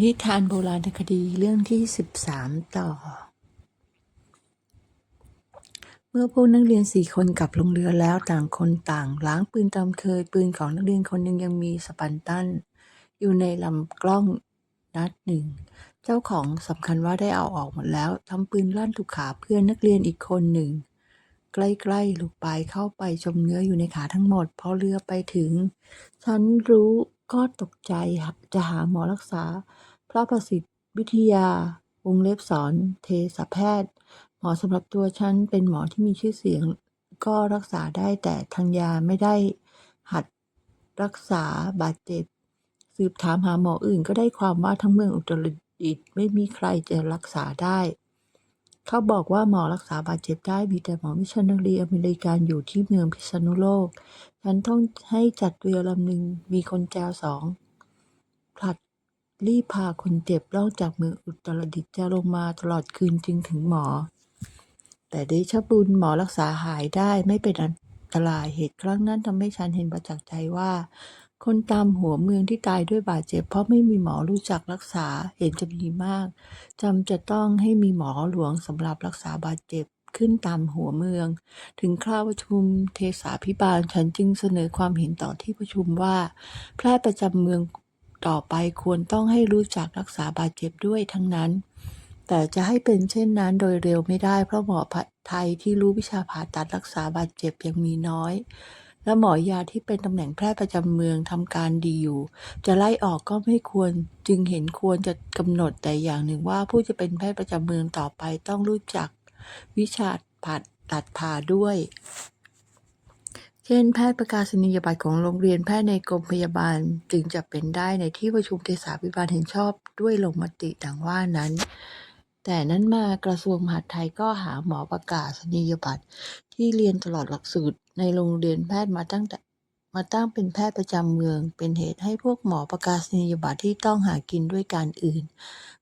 นิทานโบราณคดีเรื่องที่สิบสามต่อ เมื่อพวกนักเรียนสี่คนกลับลงเรือแล้วต่างคนต่างล้างปืนตามเคย ปืนของนักเรียนคนหนึ่งยังมีสปันตัน อยู่ในลำกล้องนัดหนึ่ง เจ้าของสำคัญว่าได้เอาออกหมดแล้วทำปืนลั่นถูกขาเพื่อนนักเรียนอีกคนหนึ่ง ใกล้ๆลูกปลายเข้าไปจมเนื้ออยู่ในขาทั้งหมดพอเรือไปถึง ฉันรู้ ก็ตกใจจะหาหมอรักษาพระประสิทธิ์วิทยา วงเล็บ สอนเทสแพทย์ หมอสำหรับตัวฉันเป็นหมอที่มีชื่อเสียง ก็รักษาได้แต่ทางยา ไม่ได้หัดรักษาบาดเจ็บ สืบถามหาหมออื่นก็ได้ความว่าทั้งเมืองอุตรดิตถ์ไม่มีใครจะรักษาได้ เขาบอกว่าหมอรักษาบาดเจ็บได้ มีแต่หมอมิชชันนารีอเมริกันอยู่ที่เมืองพิษณุโลก ฉันต้องให้จัดเรือลำหนึ่งมีคนแจวสองผลัดรีบพาคนเจ็บล่องจากเมืองอุตรดิตถ์จะลงมาตลอดคืนจึงถึงหมอ แต่เดชบุญหมอรักษาหายได้ไม่เป็นอันตรายเหตุครั้งนั้นทำให้ฉันเห็นประจักษ์ใจว่า คนตามหัวเมืองที่ตายด้วยบาดเจ็บ เพราะไม่มีหมอรู้จักรักษาเห็นจะมีมากจำจะต้องให้มีหมอหลวงสำหรับรักษาบาดเจ็บขึ้นตามหัวเมือง ถึงคราวประชุมเทสาพิบาลฉันจึงเสนอความเห็นต่อที่ประชุมว่าแพทย์ประจำเมืองต่อไปควรต้องให้รู้จักรักษาบาดเจ็บด้วยทั้งนั้น แต่จะให้เป็นเช่นนั้นโดยเร็วไม่ได้เพราะหมอไทยที่รู้วิชาผ่าตัดรักษาบาดเจ็บยังมีน้อย และหมอยาที่เป็นตำแหน่งแพทย์ประจำเมืองทำการดีอยู่ จะไล่ออกก็ไม่ควรจึงเห็นควรจะกำหนดแต่อย่างหนึ่งว่าผู้จะเป็นแพทย์ประจำเมืองต่อไปต้องรู้จัก วิชาผ่าตัดผ่าด้วย เช่น แพทย์ประกาศนียบัตรของโรงเรียนแพทย์ในกรมพยาบาลจึงจะเป็นได้ในที่ประชุมเทศาพิบาลเห็นชอบด้วยลงมติดังว่านั้นแต่นั้นมากระทรวงมหาดไทยก็หาหมอประกาศนียบัตรที่เรียนตลอดหลักสูตร ในโรงเรียนแพทย์มาตั้งแต่มาตั้งเป็นแพทย์ประจำเมือง เป็นเหตุให้พวกหมอประกาศนียบัตรที่ต้องหากินด้วยการอื่น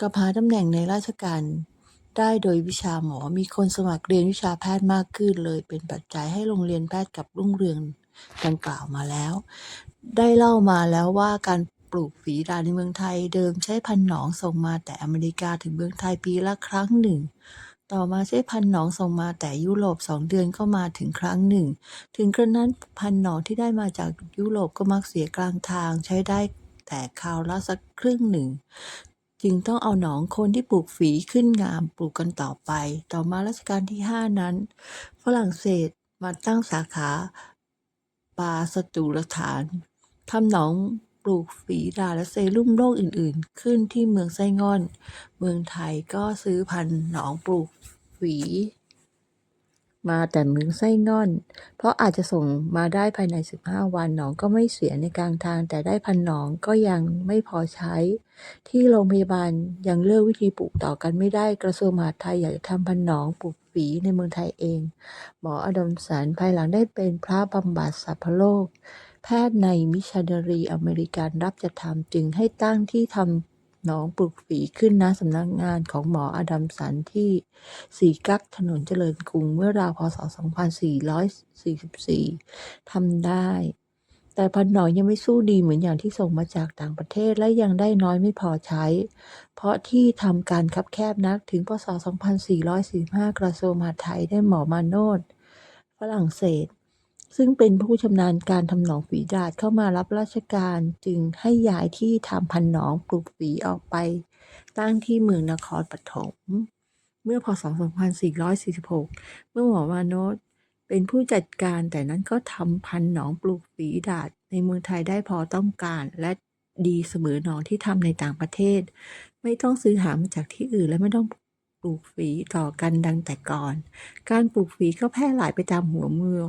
กับหาตำแหน่งในราชการได้โดยวิชาหมอมีคนสมัครเรียนวิชาแพทย์มากขึ้นเลย เป็นปัจจัยให้โรงเรียนแพทย์กับรุ่งเรืองดังกล่าวมาแล้ว ได้เล่ามาแล้วว่าการปลูกฝีดาในเมืองไทยเดิมใช้พันหนองส่งมาแต่อเมริกาถึงเมืองไทยปีละครั้งหนึ่ง ต่อมาใช้พันหนองส่งมาแต่ยุโรปสองเดือนก็มาถึงครั้งหนึ่ง ถึงกระนั้นพันหนองที่ได้มาจากยุโรปก็มักเสียกลางทาง ใช้ได้แต่คราวละสักครึ่งหนึ่ง จึงต้องเอาหนองคนที่ปลูกฝีขึ้นงามปลูกกันต่อไป ต่อมารัชกาลที่ห้านั้น ฝรั่งเศสมาตั้งสาขาปาสตูรฐานทำหนอง ปลูกฝีดาและเซรุ่มโรคอื่นๆ ขึ้นที่เมืองไส้งอน เมืองไทยก็ซื้อพันธุ์หนองปลูกฝีมาแต่เมืองไส้งอน เพราะอาจจะส่งมาได้ภายใน 15 วันหนองก็ไม่เสียในกลางทาง แต่ได้พันหนองก็ยังไม่พอใช้ ที่โรงพยาบาลยังเลือกวิธีปลูกต่อกันไม่ได้กระทรวงมหาดไทยอยากจะทำพันหนองปลูกฝีในเมืองไทยเอง หมออดมสันภายหลังได้เป็นพระบำบัดสัพพโลก แพทย์ในมิชชันนารีอเมริกันรับจะทำจึงให้ตั้งที่ทำหนองปลูกฝีขึ้นณสำนักงานของหมออดัมสันที่สีกักถนนเจริญกรุงเมื่อราวพศ 2444 ทำได้แต่พันหนองยังไม่สู้ดีเหมือนอย่างที่ส่งมาจากต่างประเทศและยังได้น้อยไม่พอใช้ เพราะที่ทำการคับแคบนักถึงพศ 2445 กระทรวงมหาดไทยได้หมอมาโนดฝรั่งเศส ซึ่งเป็นผู้ชำนาญการทำหนองฝีดาษเข้ามารับราชการจึงให้ย้ายที่ทำพันหนองปลูกฝีออกไป ตั้งที่เมืองนครปฐมเมื่อพศ 2446 เมื่อหมอมาโนดเป็นผู้จัดการแต่นั้นก็ทำพันหนองปลูกฝีดาษในเมืองไทยได้พอต้องการ และดีเสมอหนองที่ทำในต่างประเทศ ไม่ต้องซื้อหามาจากที่อื่นและไม่ต้องปลูกฝีต่อกันดังแต่ก่อน การปลูกฝีก็แพร่หลายไปตามหัวเมือง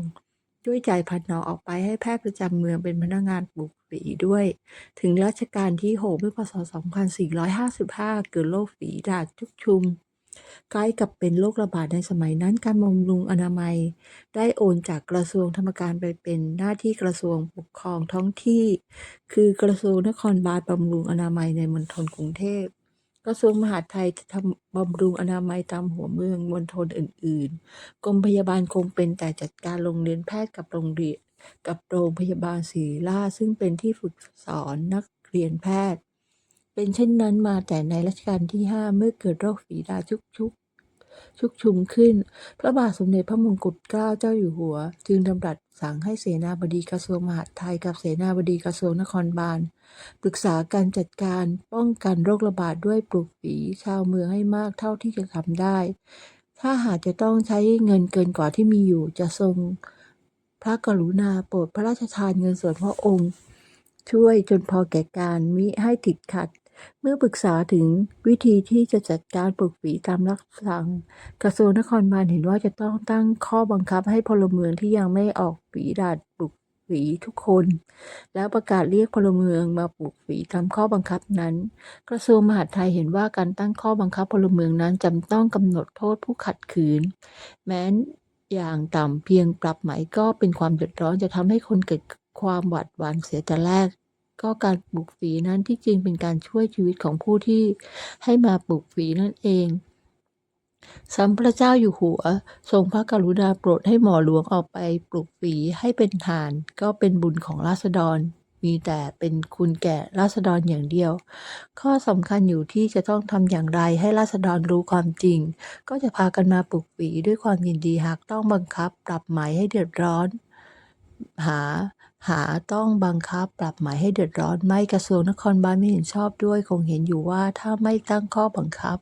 ด้วยใจพันนอออกไปให้แพทย์ประจำเมืองเป็นพนักงานปลูกฝีด้วย ถึงรัชกาลที่หกเมื่อพศ 2455 เกิดโรคฝีดาษชุกชุมใกล้กับเป็นโรคระบาดในสมัยนั้นการบำรุงอนามัย ได้โอนจากกระทรวงธรรมการไปเป็นหน้าที่กระทรวงปกครองท้องที่ คือกระทรวงนครบาลบำรุงอนามัยในมณฑลกรุงเทพ กระทรวงมหาดไทยจะทำบำรุงอนามัยตามหัวเมืองมณฑลอื่น ๆ กรมพยาบาลคงเป็นแต่จัดการโรงเรียนแพทย์กับโรงเรียนกับโรงพยาบาลศรีราชซึ่งเป็นที่ฝึกสอนนักเรียนแพทย์ เป็นเช่นนั้นมาแต่ในรัชกาลที่ห้าเมื่อเกิดโรคฝีดาชุกชุก ชุกชุมขึ้น พระบาทสมเด็จพระมงกุฎเกล้าเจ้าอยู่หัว จึงดำรัสสั่งให้เสนาบดีกระทรวงมหาดไทยกับเสนาบดีกระทรวงนครบาลปรึกษาการจัดการป้องกันโรคระบาดด้วยปลูกฝีชาวเมืองให้มากเท่าที่จะทำได้ ถ้าหากจะต้องใช้เงินเกินกว่าที่มีอยู่จะทรงพระกรุณาโปรดพระราชทานเงินส่วนพระองค์ ช่วยจนพอแก่การมิให้ติดขัด เมื่อปรึกษาถึงวิธีที่จะจัดการปลูกฝีตามรับสั่ง กระทรวงนครบาลเห็นว่าจะต้องตั้งข้อบังคับให้พลเมืองที่ยังไม่ออกฝีดาดปลูกฝีทุกคน แล้วประกาศเรียกพลเมืองมาปลูกฝีตามข้อบังคับนั้น กระทรวงมหาดไทยเห็นว่าการตั้งข้อบังคับพลเมืองนั้นจำต้องกำหนดโทษผู้ขัดขืน แม้นอย่างต่ำเพียงปรับไหมก็เป็นความเดือดร้อนจะทำให้คนเกิดความหวาดหวั่นเสียแต่แรก ก็การปลูกฝีนั้นที่จริงเป็นการช่วยชีวิตของผู้ที่ให้มาปลูกฝีนั่นเองสมพระเจ้าอยู่หัว ทรงพระกรุณาโปรดให้หมอหลวงออกไปปลูกฝีให้เป็นทาน ก็เป็นบุญของราษฎร มีแต่เป็นคุณแก่ราษฎรอย่างเดียว ข้อสำคัญอยู่ที่จะต้องทำอย่างไรให้ราษฎรรู้ความจริง ก็จะพากันมาปลูกฝีด้วยความยินดีหากต้องบังคับ ปรับหมายให้เดือดร้อน หา หาต้องบังคับปรับหมายให้เดือดร้อนไม่กระทรวงนครบาลไม่เห็นชอบด้วย คงเห็นอยู่ว่าถ้าไม่ตั้งข้อบังคับ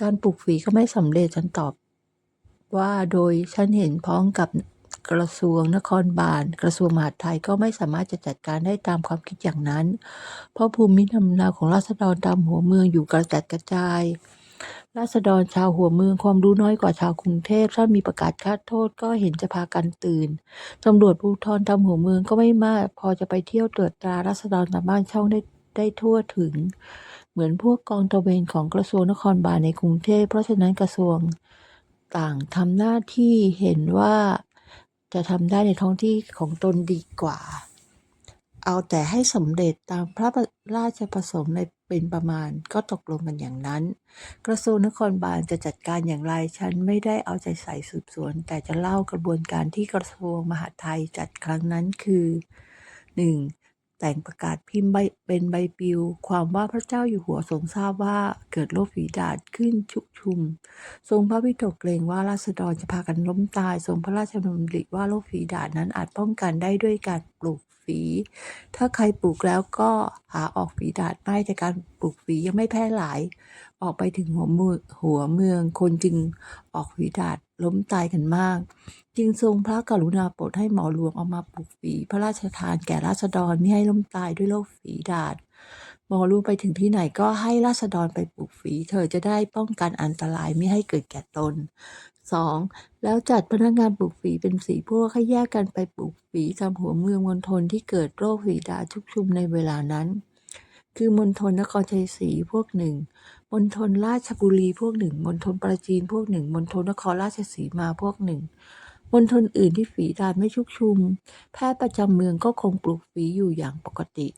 การปลูกฝีก็ไม่สำเร็จฉันตอบ ว่าโดยฉันเห็นพ้องกับกระทรวงนครบาล กระทรวงมหาดไทยก็ไม่สามารถจะจัดการได้ตามความคิดอย่างนั้น เพราะภูมิลำเนาของราษฎรตามหัวเมืองอยู่กระจัดกระจาย ราษฎรชาวหัวเมืองความรู้น้อยกว่าชาวกรุงเทพ ถ้ามีประกาศคาดโทษก็เห็นจะพากันตื่น ตำรวจภูธรตามหัวเมืองก็ไม่มาก พอจะไปเที่ยวตรวจตราราษฎรตามบ้านช่องได้ได้ทั่วถึง เหมือนพวกกองตระเวนของกระทรวงนครบาลในกรุงเทพ เพราะฉะนั้นกระทรวงต่างทำหน้าที่เห็นว่าจะทำได้ในท้องที่ของตนดีกว่า เอาแต่ให้สำเร็จตามพระราชประสงค์ในเป็นประมาณก็ตกลงกันอย่างนั้น กระทรวงนครบาลจะจัดการอย่างไร ฉันไม่ได้เอาใจใส่สืบสวน แต่จะเล่ากระบวนการที่กระทรวงมหาดไทยจัดครั้งนั้นคือ 1. แต่งประกาศพิมพ์ใบเป็นใบปลิว ความว่าพระเจ้าอยู่หัวทรงทราบว่าเกิดโรคฝีดาษขึ้นชุกชุม ทรงพระวิตกเกรงว่าราษฎรจะพากันล้มตาย ทรงพระราชดำริว่าโรคฝีดาษนั้นอาจป้องกันได้ด้วยการปลูกฝี ถ้าใครปลูกแล้วก็หาออกฝีดาษไม่แต่การปลูกฝียังไม่แพร่หลาย ออกไปถึงหัวเมืองหัวเมืองคนจึงออกฝีดาษ ล้มตายกันมาก จึงทรงพระกรุณาโปรดให้หมอหลวงเอามาปลูกฝีพระราชทานแก่ราษฎรไม่ให้ล้มตายด้วยโรคฝีดาษหมอรู้ไปถึงที่ไหนก็ให้ราษฎรไปปลูกฝี เธอจะได้ป้องกันอันตรายไม่ให้เกิดแก่ตน 2. แล้วจัดพนักงานปลูกฝีเป็นสีพวกให้แยกกันไปปลูกฝีตามหัวเมืองมณฑลที่เกิดโรคฝีดาชุกชุมในเวลานั้น คือมณฑลนครชัยศรีพวกหนึ่ง มณฑลราชบุรีพวกหนึ่งมณฑลปราจีนพวกหนึ่งมณฑลนครราชสีมาพวกหนึ่งมณฑลอื่นที่ฝีดาษไม่ชุกชุม แพทย์ประจำเมืองก็คงปลูกฝีอยู่อย่างปกติ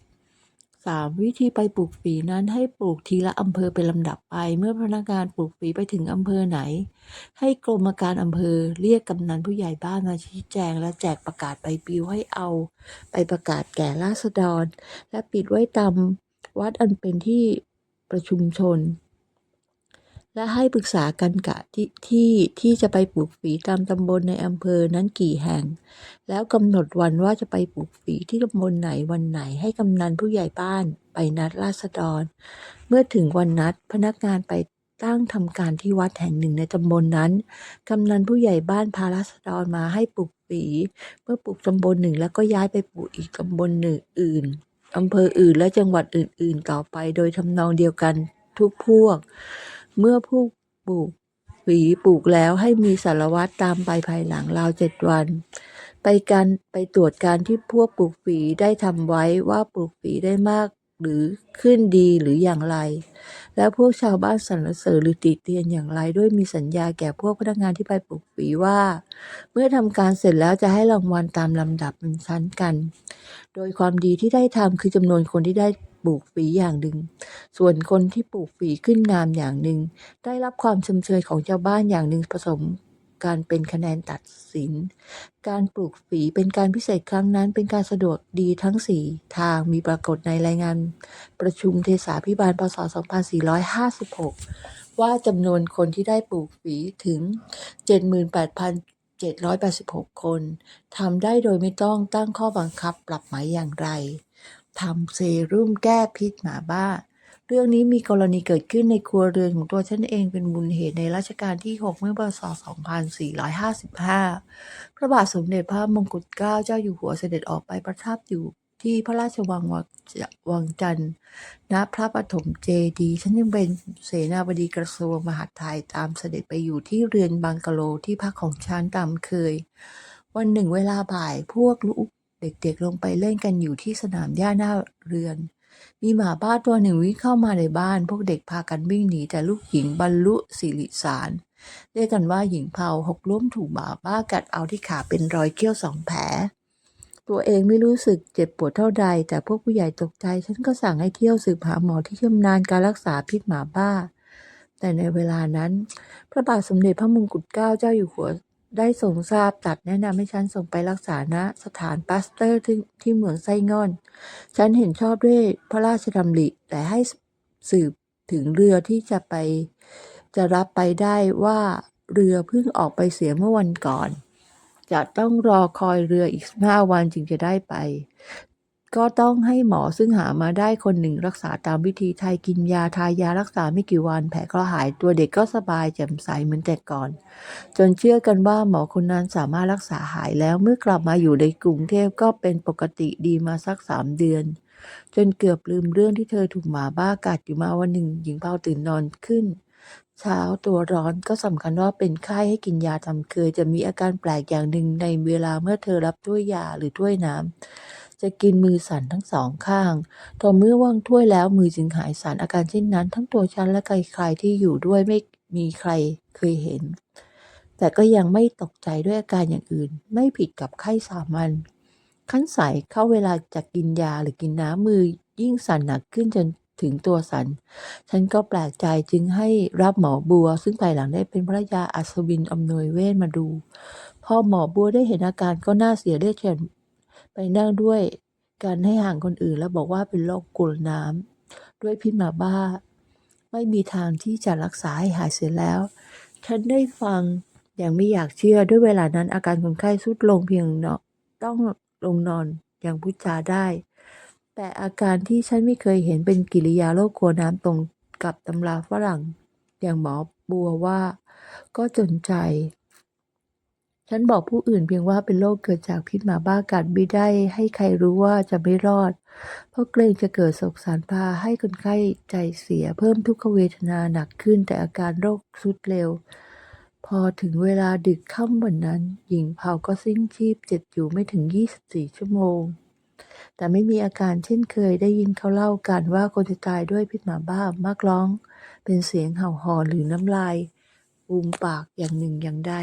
3. วิธีไปปลูกฝีนั้นให้ปลูกทีละอำเภอเป็นลำดับไป เมื่อพนักงานปลูกฝีไปถึงอำเภอไหน ให้กรมการอำเภอเรียกกำนันผู้ใหญ่บ้านมาชี้แจงและแจกประกาศใบปลิวให้เอา ไปประกาศแก่ราษฎร และปิดไว้ตามวัดอันเป็นที่ ประชุมชน และให้ปรึกษากันกะที่ที่ที่จะไปปลูกฝีตามตำบลในอำเภอนั้นกี่แห่ง แล้วกำหนดวันว่าจะไปปลูกฝีที่ตำบลไหนวันไหนให้กำนันผู้ใหญ่บ้านไปนัดราษฎร เมื่อถึงวันนัดพนักงานไปตั้งทำการที่วัดแห่งหนึ่งในตำบลนั้น กำนันผู้ใหญ่บ้านพาราษฎรมาให้ปลูกฝี เมื่อปลูกตำบลหนึ่งแล้วก็ย้ายไปปลูกอีกตำบลหนึ่งอื่น อำเภออื่นและจังหวัดอื่น ๆ ต่อไป โดยทำนองเดียวกันทุกพวก เมื่อผู้ปลูกฝีปลูกแล้วให้มีสารวัตรตามไปภายหลังราวเจ็ดวัน ไปการไปตรวจการที่พวกปลูกฝีได้ทำไว้ว่าปลูกฝีได้มาก หรือขึ้นดีหรืออย่างไร แล้วพวกชาวบ้านสรรเสริญหรือติเตียนอย่างไร ด้วยมีสัญญาแก่พวกพนักงานที่ไปปลูกฝีว่า เมื่อทำการเสร็จแล้วจะให้รางวัลตามลำดับเป็นชั้นกัน โดยความดีที่ได้ทำคือจำนวนคนที่ได้ปลูกฝีอย่างหนึ่ง ส่วนคนที่ปลูกฝีขึ้นงามอย่างหนึ่ง ได้รับความชมเชยของชาวบ้านอย่างหนึ่งผสม การเป็นคะแนนตัดสิน การปลูกฝีเป็นการพิเศษครั้งนั้น เป็นการสะดวกดีทั้งสี่ทางมีปรากฏในรายงาน ประชุมเทศาพิบาลพศ 2456 ว่าจำนวนคนที่ได้ปลูกฝีถึง 78,786 คนทำได้โดยไม่ต้องตั้งข้อบังคับปรับหมายอย่างไรทำเซรุ่มแก้พิษหมาบ้า เรื่องนี้มีกรณีเกิดขึ้นในครัวเรือนของตัวฉันเองเป็นมูลเหตุในรัชกาลที่ 6 เมื่อพศ 2455 พระบาทสมเด็จพระมงกุฎเกล้าเจ้าอยู่หัวเสด็จออกไปประทับอยู่ที่พระราชวังวังวงจันทร์ณพระปฐมเจดี ฉันยังเป็นเสนาบดีกระทรวงมหาดไทยตามเสด็จไปอยู่ที่เรือนบังกะโลที่พักของฉันตามเคย วันหนึ่งเวลาบ่ายพวกลูกเด็กๆลงไปเล่นกันอยู่ที่สนามหญ้าหน้าเรือน มีหมาบ้าตัวหนึ่งวิ่งเข้ามาในบ้าน พวกเด็กพากันวิ่งหนีแต่ลูกหญิงบรรลุสิริสารเรียกกันว่าหญิงเผาหกล้มถูกหมาบ้ากัดเอาที่ขาเป็นรอยเขี้ยวสองแผล ตัวเองไม่รู้สึกเจ็บปวดเท่าใด แต่พวกผู้ใหญ่ตกใจ ฉันก็สั่งให้เที่ยวสืบหาหมอที่ชำนาญการรักษาพิษหมาบ้า แต่ในเวลานั้น พระบาทสมเด็จพระมงกุฎเกล้าเจ้าอยู่หัว ได้ทรงทราบตัดแนะนำให้ฉันส่งไปรักษาณสถานปัสเตอร์ที่ที่เมืองไส้งอน ฉันเห็นชอบด้วยพระราชดำริ แต่ให้สืบถึงเรือที่จะไป จะรับไปได้ว่าเรือเพิ่งออกไปเสียเมื่อวันก่อน จะต้องรอคอยเรืออีกห้าวันจึงจะได้ไป ก็ต้องให้หมอซึ่งหามาได้คนหนึ่งรักษาตามวิธีไทยกินยาทายารักษาไม่กี่วันแผลก็หายตัวเด็กก็สบายแจ่มใสเหมือนแต่ก่อน จนเชื่อกันว่าหมอคนนั้นสามารถรักษาหายแล้วเมื่อกลับมาอยู่ในกรุงเทพก็เป็นปกติดีมาสักสามเดือน จนเกือบลืมเรื่องที่เธอถูกหมาบ้ากัดอยู่มาวันหนึ่ง หญิงเผาตื่นนอนขึ้น เช้าตัวร้อนก็สำคัญว่าเป็นไข้ให้กินยาทำเคย จะมีอาการแปลกอย่างหนึ่งในเวลาเมื่อเธอรับถ้วยยาหรือถ้วยน้ำ จะกินมือสั่นทั้งสองข้าง ต่อเมื่อว่างถ้วยแล้วมือจึงหายสั่นอาการเช่นนั้น ทั้งตัวฉันและใครๆที่อยู่ด้วยไม่มีใครเคยเห็น แต่ก็ยังไม่ตกใจด้วยอาการอย่างอื่น ไม่ผิดกับไข้สามัญขั้นใสเข้าเวลาจะกินยาหรือกินน้ำมือยิ่งสั่นหนักขึ้นจนถึงตัวสัน ฉันก็แปลกใจจึงให้รับหมอบัว ซึ่งภายหลังได้เป็นพระยาอัศวินอำนวยเวทมาดู พอหมอบัวได้เห็นอาการก็น่าเสียเลือดเฉิ นไปนั่งด้วยการให้ห่างคนอื่นแล้วบอกว่าเป็นโรคกลัวน้ำด้วยพิษหมาบ้า ไม่มีทางที่จะรักษาให้หายเสียแล้ว ฉันได้ฟังอย่างไม่อยากเชื่อด้วยเวลานั้นอาการคนไข้ทรุดลงเพียงเนาะต้องลงนอนอย่างพูดจาได้ แต่อาการที่ฉันไม่เคยเห็นเป็นกิริยาโรคกลัวน้ำตรงกับตำราฝรั่ง อย่างหมอบัวว่า ก็จนใจ ฉันบอกผู้อื่นเพียงว่าเป็นโรคเกิดจากพิษหมาบ้ากัดไม่ได้ให้ใครรู้ว่าจะไม่รอด เพราะเกรงจะเกิดโศกสารพาให้คนไข้ใจเสียเพิ่มทุกขเวทนาหนักขึ้นแต่อาการโรคทรุดเร็ว พอถึงเวลาดึกค่ำวันนั้น หญิงเผาก็สิ้นชีพเจ็บอยู่ไม่ถึง 24 ชั่วโมง แต่ไม่มีอาการเช่นเคยได้ยินเขาเล่ากันว่าคนจะตายด้วยพิษหมาบ้ามักร้อง เป็นเสียงเห่าหอนหรือน้ำลาย อูมปากอย่างหนึ่งอย่างใด